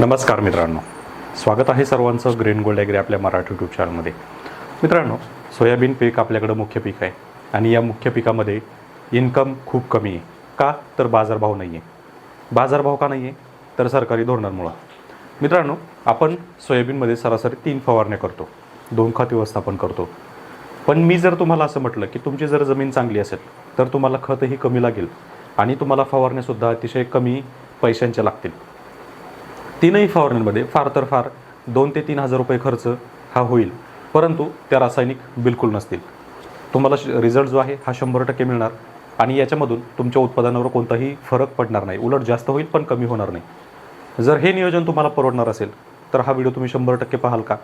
नमस्कार मित्रांनो. स्वागत आहे सर्वांचं ग्रीन गोल्ड ॲग्री आपल्या मराठी यूट्यूब चॅनलमध्ये मित्रांनो सोयाबीन पीक आपल्याकडं मुख्य पीक आहे आणि या मुख्य पिकामध्ये इन्कम खूप कमी आहे. का? तर बाजारभाव नाही आहे बाजारभाव का नाही आहे तर सरकारी धोरणांमुळं. मित्रांनो आपण सोयाबीनमध्ये सरासरी तीन फवारण्या करतो. दोन खत व्यवस्थापन करतो. पण मी जर तुम्हाला असं म्हटलं की तुमची जर जमीन चांगली असेल तर तुम्हाला खतही कमी लागेल आणि तुम्हाला फवारण्यासुद्धा अतिशय कमी पैशांच्या लागतील. तीनही फवारण्यांमध्ये फार तर फार दोन ते तीन हजार रुपये खर्च हा होईल. परंतु त्या रासायनिक बिलकुल नसतील. तुम्हाला रिझल्ट जो आहे हा शंभर टक्के मिळणार आणि याच्यामधून तुमच्या उत्पादनावर कोणताही फरक पडणार नाही. उलट जास्त होईल पण कमी होणार नाही. जर हे नियोजन तुम्हाला परवडणार असेल तर हा व्हिडिओ तुम्ही शंभर टक्के पाहाल का?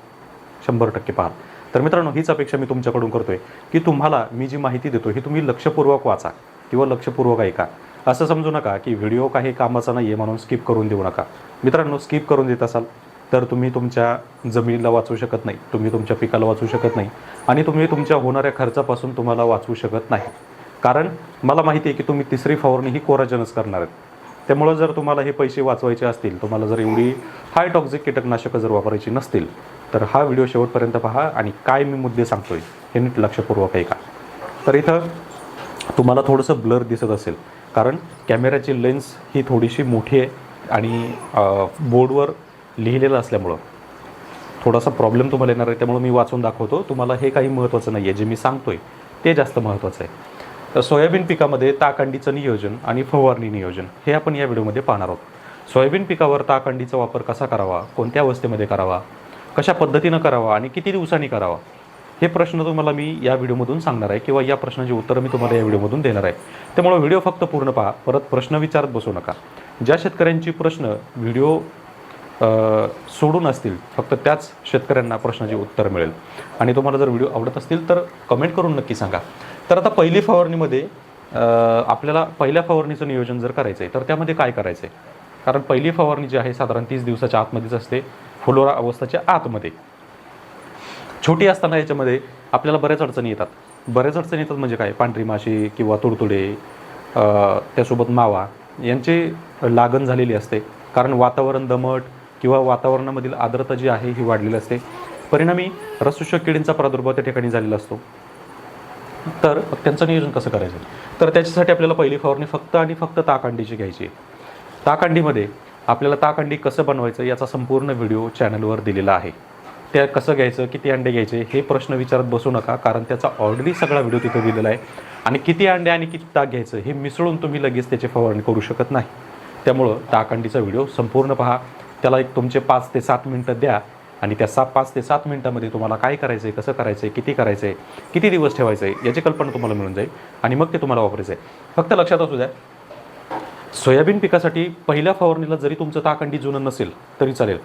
शंभर टक्के पाहाल. तर मित्रांनो हीच अपेक्षा मी तुमच्याकडून करतोय की तुम्हाला मी जी माहिती देतो ही तुम्ही लक्षपूर्वक वाचा किंवा लक्षपूर्वक ऐका. असं समजू नका की व्हिडिओ काही कामाचा नाही आहे म्हणून स्किप करून देऊ नका. मित्रांनो स्किप करून देत असाल तर तुम्ही तुमच्या जमिनीला वाचवू शकत नाही तुम्ही तुमच्या पिकाला वाचवू शकत नाही आणि तुम्ही तुमच्या होणाऱ्या खर्चापासून तुम्हाला वाचवू शकत नाही. कारण मला माहिती आहे की तुम्ही तिसरी फवारणी ही कोराजनच करणार आहेत. त्यामुळं जर तुम्हाला हे पैसे वाचवायचे असतील तुम्हाला जर एवढी हाय टॉक्झिक कीटकनाशकं जर वापरायची नसतील तर हा व्हिडिओ शेवटपर्यंत पहा आणि काय मी मुद्दे सांगतोय हे नीट लक्षपूर्वक ऐका. तर इथं तुम्हाला थोडंसं ब्लर दिसत असेल कारण कॅमेऱ्याची लेन्स ही थोडीशी मोठी आहे आणि बोर्डवर लिहिलेलं असल्यामुळं थोडासा प्रॉब्लेम तुम्हाला येणार आहे त्यामुळे मी वाचून दाखवतो. तुम्हाला हे काही महत्त्वाचं नाही आहे जे मी सांगतो आहे ते जास्त महत्त्वाचं आहे. तर सोयाबीन पिकामध्ये ताकंडीचं नियोजन आणि फवारणी नियोजन हे आपण या व्हिडिओमध्ये पाहणार आहोत. सोयाबीन पिकावर ताकंडीचा वापर कसा करावा? कोणत्या अवस्थेमध्ये करावा? कशा पद्धतीनं करावा? आणि किती दिवसांनी करावा? हे प्रश्न तुम्हाला मी या व्हिडिओमधून सांगणार आहे किंवा या प्रश्नाची उत्तरं मी तुम्हाला या व्हिडिओमधून देणार आहे. त्यामुळे व्हिडिओ फक्त पूर्ण पहा परत प्रश्न विचारत बसू नका. ज्या शेतकऱ्यांची प्रश्न व्हिडिओ सोडून असतील फक्त त्याच शेतकऱ्यांना प्रश्नाचे उत्तर मिळेल. आणि तुम्हाला जर व्हिडिओ आवडत असतील तर कमेंट करून नक्की सांगा. तर आता पहिली फवारणीमध्ये आपल्याला पहिल्या फवारणीचं नियोजन जर करायचं आहे तर त्यामध्ये काय करायचं आहे कारण पहिली फवारणी जी आहे साधारण तीस दिवसाच्या आतमध्येच असते फुलोरा अवस्थेच्या आतमध्ये. छोटी असताना याच्यामध्ये आपल्याला बऱ्याच अडचणी येतात. बऱ्याच अडचणी येतात म्हणजे काय? पांढरी माशी किंवा तुडतुडे त्यासोबत मावा यांची लागण झालेली असते. कारण वातावरण दमट किंवा वातावरणामधील आर्द्रता जी आहे ही वाढलेली असते. परिणामी रसशोषक किडींचा प्रादुर्भाव त्या ठिकाणी झालेला असतो. तर त्यांचं नियोजन कसं करायचं? तर त्याच्यासाठी आपल्याला पहिली फवारणी फक्त आणि फक्त ताकांडीची घ्यायची. आहे ताकांडीमध्ये आपल्याला ताकांडी कसं बनवायचं याचा संपूर्ण व्हिडिओ चॅनलवर दिलेला आहे. त्या कसं घ्यायचं किती अंडे घ्यायचे हे प्रश्न विचारत बसू नका कारण त्याचा ऑलरेडी सगळा व्हिडिओ तिथं दिलेला आहे. आणि किती अंडे आणि किती ताक घ्यायचं हे मिसळून तुम्ही लगेच त्याची फवारणी करू शकत नाही. त्यामुळं ताकांडीचा व्हिडिओ संपूर्ण पहा. त्याला एक तुमचे पाच ते सात मिनटं द्या. आणि त्या सात पाच ते सात मिनटामध्ये तुम्हाला काय करायचं आहे कसं करायचं आहे किती करायचं आहे किती दिवस ठेवायचं आहे याची कल्पना तुम्हाला मिळून जाईल. आणि मग ते तुम्हाला वापरायचं आहे फक्त लक्षात असू द्या सोयाबीन पिकासाठी पहिल्या फवारणीला जरी तुमचं ताकंडी जुनं नसेल तरी चालेल.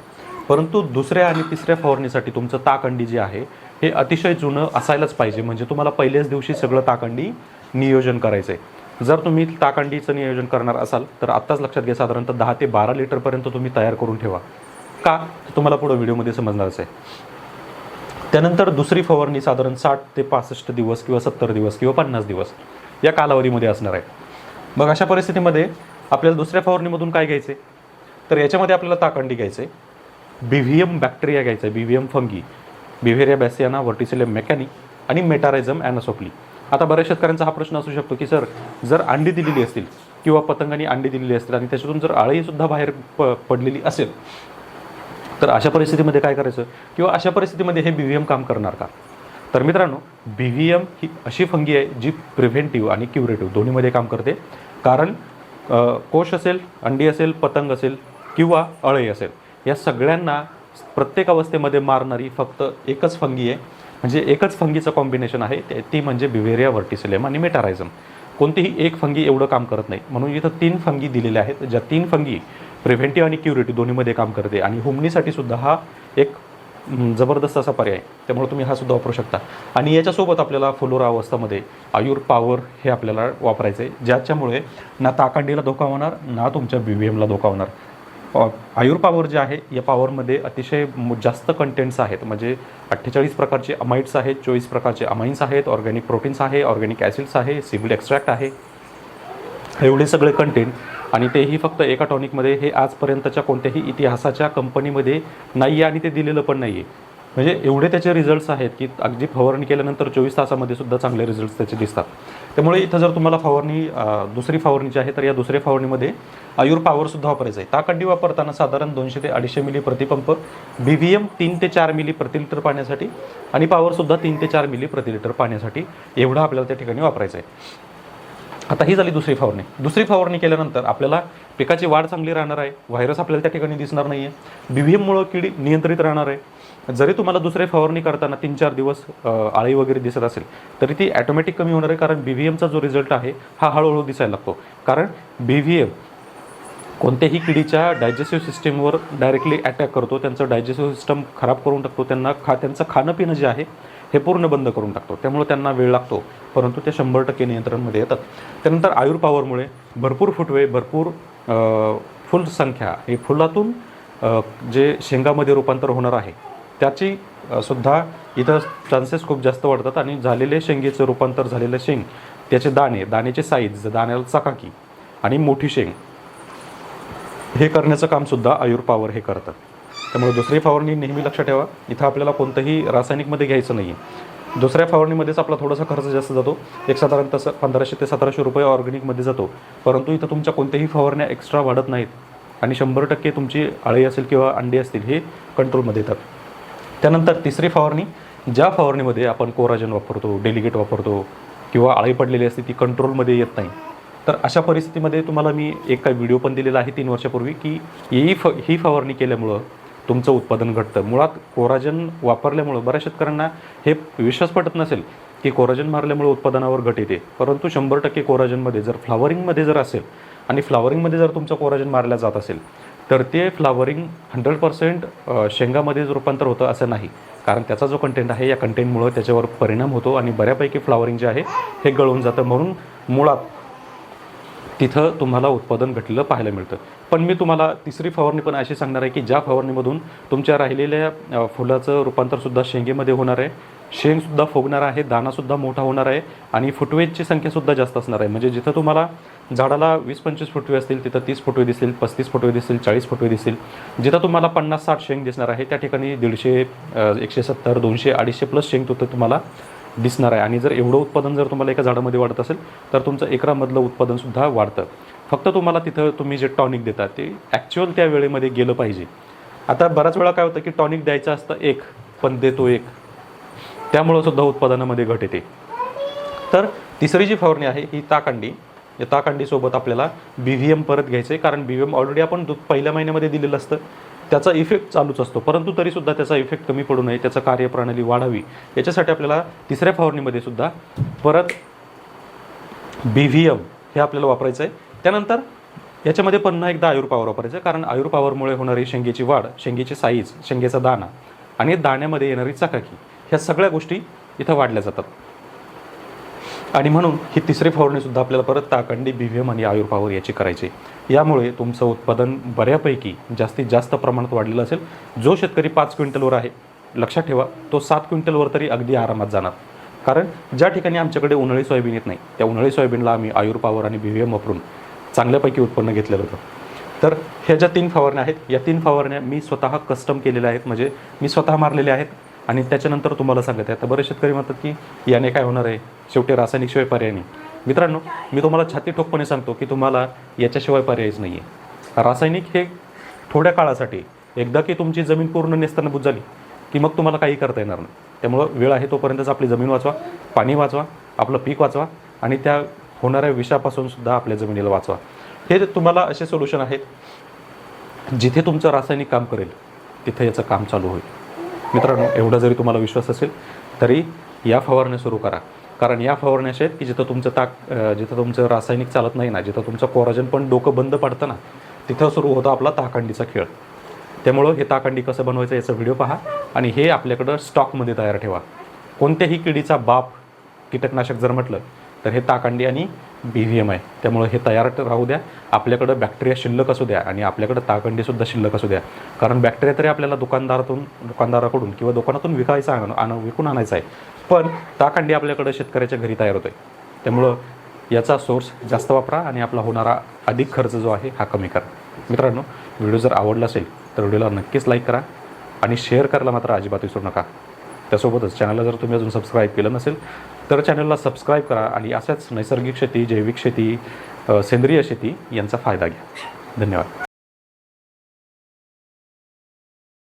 परंतु दुसऱ्या आणि तिसऱ्या फवारणीसाठी तुमचं ताकंडी जे आहे हे अतिशय जुनं असायलाच पाहिजे. म्हणजे तुम्हाला पहिल्याच दिवशी सगळं ताकंडी नियोजन करायचं आहे जर तुम्ही ताकंडीचं नियोजन करणार असाल तर आत्ताच लक्षात घ्या साधारणतः दहा ते बारा लिटरपर्यंत तुम्ही तयार करून ठेवा. का? तुम्हाला पुढं व्हिडिओमध्ये समजणारच आहे. त्यानंतर दुसरी फवारणी साधारण साठ ते पासष्ट दिवस किंवा सत्तर दिवस किंवा पन्नास दिवस या कालावधीमध्ये असणार आहे. मग अशा परिस्थितीमध्ये आपल्याला दुसऱ्या फवारणीमधून काय घ्यायचे? तर याच्यामध्ये आपल्याला ताकंडी घ्यायचं आहे बी व्ही बॅक्टेरिया घ्यायचं आहे B M fungi Beauveria bassiana Verticillium mechanic आणि मेटारायझम ॲनासोप्ली आता बऱ्याच शेतकऱ्यांचा हा प्रश्न असू शकतो की सर जर अंडी दिलेली असतील किंवा पतंगांनी अंडी दिलेली असतील आणि त्याच्यातून जर आळीसुद्धा बाहेर प पडलेली असेल तर अशा परिस्थितीमध्ये काय करायचं? किंवा अशा परिस्थितीमध्ये हे बी व्ही एम काम करणार का? तर मित्रांनो बी व्ही एम ही अशी फंगी आहे जी प्रिव्हेंटिव्ह आणि क्युरेटिव्ह दोन्हीमध्ये काम करते. कारण कोश असेल अंडी असेल पतंग असेल किंवा अळई असेल या सगळ्यांना प्रत्येक अवस्थेमध्ये मारणारी फक्त एकच फंगी आहे. म्हणजे एकच फंगीचं कॉम्बिनेशन आहे ती म्हणजे बिव्हेरिया व्हर्टिसिलेम आणि मेटारायझम. कोणतीही एक फंगी एवढं काम करत नाही. म्हणून इथं तीन फंगी दिलेल्या आहेत. ज्या तीन फंगी प्रिव्हेंटिव्ह आणि क्युरेटिव्ह दोन्हीमध्ये काम करते. आणि हुमणीसाठी सुद्धा हा एक जबरदस्त असा पर्याय. आहे त्यामुळे तुम्ही हा सुद्धा वापरू शकता. आणि याच्यासोबत आपल्याला फुलोरा अवस्थामध्ये आयुर पॉवर हे आपल्याला वापरायचं आहे ज्याच्यामुळे ना ताकांडीला धोका होणार ना तुमच्या बी व्ही एमला धोका होणार. आयुर पॉवर जे आहे या पॉवरमध्ये अतिशय जास्त कंटेंट्स आहेत. म्हणजे अठ्ठेचाळीस प्रकारचे अमाइड्स आहेत चोवीस प्रकारचे अमाइन्स आहेत ऑर्गॅनिक प्रोटीन्स आहे ऑर्गॅनिक ॲसिड्स आहे सिव्हिल एक्स्ट्रॅक्ट आहे. एवढे सगळे कंटेंट आणि तेही फक्त एका टॉनिकमध्ये. हे आजपर्यंतच्या कोणत्याही इतिहासाच्या कंपनीमध्ये नाही आहे आणि ते दिलेलं पण नाही आहे म्हणजे एवढे त्याचे रिझल्ट्स आहेत की अगदी फवारणी केल्यानंतर चोवीस तासामध्ये सुद्धा चांगले रिझल्ट्स त्याचे दिसतात. त्यामुळे इथं जर तुम्हाला फवारणी दुसरी फवारणी जी आहे तर या दुसऱ्या फवारणीमध्ये आयुर पॉवरसुद्धा वापरायचं आहे. ताकंडी वापरताना साधारण दोनशे ते अडीचशे मिली प्रतिपंप बी व्ही एम तीन ते चार मिली प्रति लिटर पाण्यासाठी आणि पॉवरसुद्धा तीन ते चार मिली प्रति लिटर पाण्यासाठी एवढं आपल्याला त्या ठिकाणी वापरायचं आहे. आता ही झाली दुसरी फवारणी. दुसरी फवारणी केल्यानंतर आपल्याला पिकाची वाढ चांगली राहणार आहे. व्हायरस आपल्याला त्या ठिकाणी दिसणार नाही आहे बी एममुळं किडी नियंत्रित राहणार आहे. जरी तुम्हाला दुसरे फवारणी करताना तीन चार दिवस आळी वगैरे दिसत असेल तरी ती ॲटोमॅटिक कमी होणार आहे कारण बी व्ही एमचा जो रिझल्ट आहे हा हळूहळू दिसायला लागतो. कारण बी व्ही एम कोणत्याही किडीच्या डायजेस्टिव्ह सिस्टीमवर डायरेक्टली अटॅक करतो. त्यांचं डायजेस्टिव्ह सिस्टम खराब करून टाकतो. त्यांना खा त्यांचं खाणं पिणं जे आहे हे पूर्ण बंद करून टाकतो. त्यामुळे त्यांना वेळ लागतो परंतु ते शंभर टक्के नियंत्रणमध्ये येतात. त्यानंतर आयुर्पावरमुळे भरपूर फुटवे भरपूर फुल संख्या हे फुलातून जे शेंगामध्ये रूपांतर होणार आहे त्याची सुद्धा इथं चान्सेस खूप जास्त वाढतात आणि झालेले शेंगेचं रूपांतर झालेलं शेंग त्याचे दाणे दाण्याचे साईज दाण्याला चकाकी आणि मोठी शेंग हे करण्याचं कामसुद्धा आयुर्पावर हे करतात. त्यामुळे दुसरी फवारणी नेहमी लक्षात ठेवा. इथं आपल्याला कोणतंही रासायनिकमध्ये घ्यायचं नाही आहे दुसऱ्या फवारणीमध्येच आपला थोडासा खर्च जास्त जातो. एक साधारण तसं पंधराशे ते सतराशे रुपये ऑर्गॅनिकमध्ये जातो. परंतु इथं तुमच्या कोणत्याही फवारण्या एक्स्ट्रा वाढत नाहीत आणि शंभर टक्के तुमची आळी असेल किंवा अंडी असतील हे कंट्रोलमध्ये येतात. त्यानंतर तिसरी फवारणी ज्या फवारणीमध्ये आपण कोराजन वापरतो डेलिगेट वापरतो किंवा आळी पडलेली असते ती कंट्रोलमध्ये येत नाही. तर अशा परिस्थितीमध्ये तुम्हाला मी एक काय व्हिडिओ पण दिलेला आहे तीन वर्षापूर्वी की ही फ ही फवारणी केल्यामुळं तुमचं उत्पादन घटतं. मुळात कोराजन वापरल्यामुळं बऱ्याच शेतकऱ्यांना हे विश्वास पटत नसेल की कोराजन मारल्यामुळे उत्पादनावर घट येते. परंतु शंभर टक्के कोराजनमध्ये जर फ्लावरिंगमध्ये जर असेल आणि फ्लावरिंगमध्ये जर तुमचं कोराजन मारल्या जात असेल तर ते फ्लावरिंग हंड्रेड पर्सेंट शेंगामध्ये रूपांतर होतं असं नाही. कारण त्याचा जो कंटेंट आहे या कंटेंटमुळं त्याच्यावर परिणाम होतो आणि बऱ्यापैकी फ्लावरिंग जे आहे हे गळून जातं. म्हणून मुळात तिथं तुम्हाला उत्पादन घटलेलं पाहायला मिळतं. पण मी तुम्हाला तिसरी फवारणी पण अशी सांगणार आहे की ज्या फवारणीमधून तुमच्या राहिलेल्या फुलाचं रूपांतरसुद्धा शेंगेमध्ये होणार आहे. शेंगसुद्धा फुगणार आहे दाणासुद्धा मोठा होणार आहे आणि फुटवेची संख्यासुद्धा जास्त असणार आहे. म्हणजे जिथं तुम्हाला झाडाला वीस पंचवीस फुटवे असतील तिथं तीस फुटवे दिसतील पस्तीस फुटवे दिसतील चाळीस फुटवे दिसतील. जिथं तुम्हाला पन्नास साठ शेंग दिसणार आहे त्या ठिकाणी दीडशे एकशे सत्तर दोनशे अडीचशे प्लस शेंग तिथं तुम्हाला दिसणार आहे. आणि जर एवढं उत्पादन जर तुम्हाला एका झाडामध्ये वाढत असेल तर तुमचं एकरामधलं उत्पादनसुद्धा वाढतं. फक्त तुम्हाला तिथं तुम्ही जे टॉनिक देता ते ॲक्च्युअल त्या वेळेमध्ये गेलं पाहिजे. आता बऱ्याच वेळा काय होतं की टॉनिक द्यायचं असतं एक पण देतो एक. त्यामुळं सुद्धा उत्पादनामध्ये घट येते. तर तिसरी जी फवारणी आहे ही ताकांडी. या ताकांडीसोबत आपल्याला बी व्ही एम परत घ्यायचं आहे कारण बी व्ही एम ऑलरेडी आपण दु- पहिल्या महिन्यामध्ये दिलेलं असतं. त्याचा इफेक्ट चालूच असतो. परंतु तरीसुद्धा त्याचा इफेक्ट कमी पडू नये त्याचं कार्यप्रणाली वाढावी याच्यासाठी आपल्याला तिसऱ्या फवारणीमध्ये सुद्धा परत बी व्ही एम हे आपल्याला वापरायचं आहे त्यानंतर याच्यामध्ये पुन्हा एकदा आयुर्पावर वापरायचं आहे कारण आयुर्पावरमुळे होणारी शेंगेची वाढ शेंगेची साईज शेंगेचा दाणा आणि दाण्यामध्ये येणारी चकाकी ह्या सगळ्या गोष्टी इथं वाढल्या जातात. आणि म्हणून ही तिसरी फवारणीसुद्धा आपल्याला परत ताकंडी बी आणि आयुर्पावर याची करायची यामुळे तुमचं उत्पादन बऱ्यापैकी जास्तीत जास्त प्रमाणात वाढलेलं असेल. जो शेतकरी पाच क्विंटलवर आहे लक्षात ठेवा तो सात क्विंटलवर तरी अगदी आरामात जाणार. कारण ज्या ठिकाणी आमच्याकडे उन्हाळी सोयाबीन येत नाही त्या उन्हाळी सोयाबीनला आम्ही आयुर्पावर आणि बिव्हियम वापरून चांगल्यापैकी उत्पन्न घेतलेलं होतं. तर ह्या ज्या तीन फवारण्या आहेत या तीन फवारण्या मी स्वतः कस्टम केलेल्या आहेत. म्हणजे मी स्वतः मारलेल्या आहेत. आणि त्याच्यानंतर तुम्हाला सांगत आहे तर बरेच शेतकरी म्हणतात की याने काय होणार आहे? शेवटी रासायनिक शिवाय पर्याय नाही. मित्रांनो मी तुम्हाला छाती ठोकपणे सांगतो की तुम्हाला याच्याशिवाय पर्यायच नाही आहे रासायनिक हे थोड्या काळासाठी एकदा की तुमची जमीन पूर्ण नेस्तानाभूत झाली की मग तुम्हाला काही करता येणार नाही. त्यामुळं वेळ आहे तोपर्यंतच आपली जमीन वाचवा पाणी वाचवा आपलं पीक वाचवा आणि त्या होणाऱ्या विषापासून सुद्धा आपल्या जमिनीला वाचवा. हे तुम्हाला असे सोल्युशन आहेत जिथे तुमचं रासायनिक काम करेल तिथे याचं काम चालू होईल. मित्रांनो एवढा जरी तुम्हाला विश्वास असेल तरी या फवारण्या सुरू करा. कारण या फवारण्या अशा आहेत की जिथं तुमचं ताक जिथं तुमचं रासायनिक चालत नाही ना जिथं तुमचं कोराजन पण डोकं बंद पडतं ना तिथं सुरू होतं आपला ताकांडीचा खेळ. त्यामुळं हे ताकांडी कसं बनवायचं याचा व्हिडिओ पहा आणि हे आपल्याकडं स्टॉकमध्ये तयार ठेवा. कोणत्याही किडीचा बाप कीटकनाशक जर म्हटलं तर हे ताकांडी आणि बी व्ही एम आहे. त्यामुळं हे तयार राहू द्या. आपल्याकडं बॅक्टेरिया शिल्लक असू द्या आणि आपल्याकडं ताकंडीसुद्धा शिल्लक असू द्या. कारण बॅक्टेरिया तरी आपल्याला दुकानदारातून दुकानदाराकडून किंवा दुकानातून विकायचा आण आण विकून आणायचा आहे. पण ताकांडी आपल्याकडं शेतकऱ्याच्या घरी तयार होते त्यामुळं याचा सोर्स जास्त वापरा आणि आपला होणारा अधिक खर्च जो आहे हा कमी करा. मित्रांनो व्हिडिओ जर आवडला असेल तर व्हिडिओला नक्कीच लाईक करा आणि शेअर करायला मात्र अजिबात विसरू नका. त्यासोबतच चॅनलला जर तुम्ही अजून सबस्क्राईब केलं नसेल तर चॅनलला सबस्क्राईब करा आणि अशाच नैसर्गिक शेती जैविक शेती सेंद्रिय शेती यांचा फायदा घ्या. धन्यवाद.